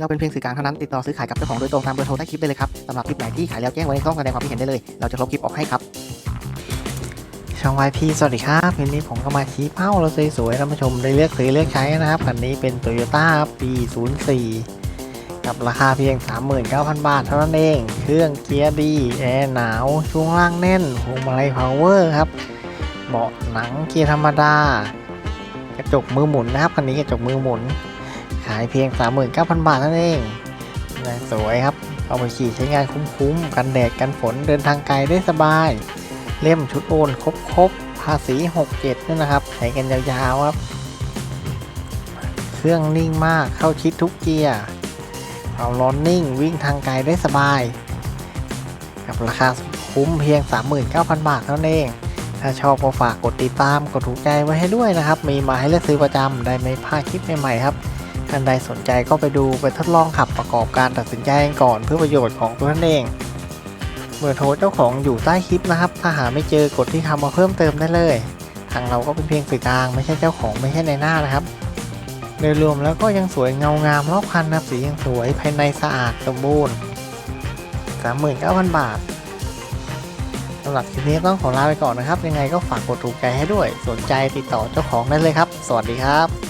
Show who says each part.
Speaker 1: เราเป็นเพียงสื่อกลางเท่านั้นติดต่อซื้อขายกับเจ้าของโดยตรงตามเบอร์โทรใต้คลิปได้เลยครับสำหรับคลิปไหนที่ขายแล้วแจ้งไว้ในช่องแสดงความคิดเห็นได้เลย เราจะลบคลิปออกให้ครับ ช่อง YP สวัสดีครับวันนี้ผมก็มาชี้เป้าเราสวยๆท่านผู้ชมได้เลือกซื้อเลือกใช้นะครับคันนี้เป็น Toyota ปี 04 กับราคาเพียง 39,000 บาท เท่านั้นเอง เครื่องเกียร์ดีแอร์หนาวช่วงล่างแน่นพวงมาลัยพาวเวอร์ครับเบาะหนังเกียร์ธรรมดากระจกมือหมุนนะครับคันนี้กระจกมือหมุน ขายเพียง 39,000 บาทเท่านั้นเองนะสวยครับ เอาไปขี่ใช้งานคุ้มๆ กันแดดกันฝนเดินทางไกลได้สบาย เล่มชุดโอน ครบๆ ภาษี 67นี่นะครับ ใช้กันยาวๆครับ เครื่องนิ่งมากเข้าชิดทุกเกียร์เอาล้อนนิ่งวิ่งทางไกลได้สบาย กับราคาคุ้มเพียง 39,000 บาทเท่านั้นเอง ถ้าชอบก็ฝากกดติดตามกดถูกใจไว้ให้ด้วยนะครับ มีมาให้เลือกซื้อประจำได้ไม่พลาดคลิปใหม่ๆครับ ท่านใดสนใจก็ไปดูไปทดลองขับประกอบการตัดสินใจกันก่อนเพื่อประโยชน์ของตัวท่านเองเบอร์โทรเจ้าของอยู่ใต้คลิปนะครับ ถ้าหาไม่เจอกดที่คำมาเพิ่มเติมได้เลย ทางเราก็เป็นเพียงสื่อกลางไม่ใช่เจ้าของไม่ใช่ในหน้านะครับโดยรวมแล้วก็ยังสวยเงางามรอบคันนะครับสียังสวยภายในสะอาดสมบูรณ์ 39,000 บาทสำหรับคลิปนี้ต้องขอลาไปก่อนนะครับ ยังไงก็ฝากกดถูกใจให้ด้วย สนใจติดต่อเจ้าของได้เลยครับ สวัสดีครับ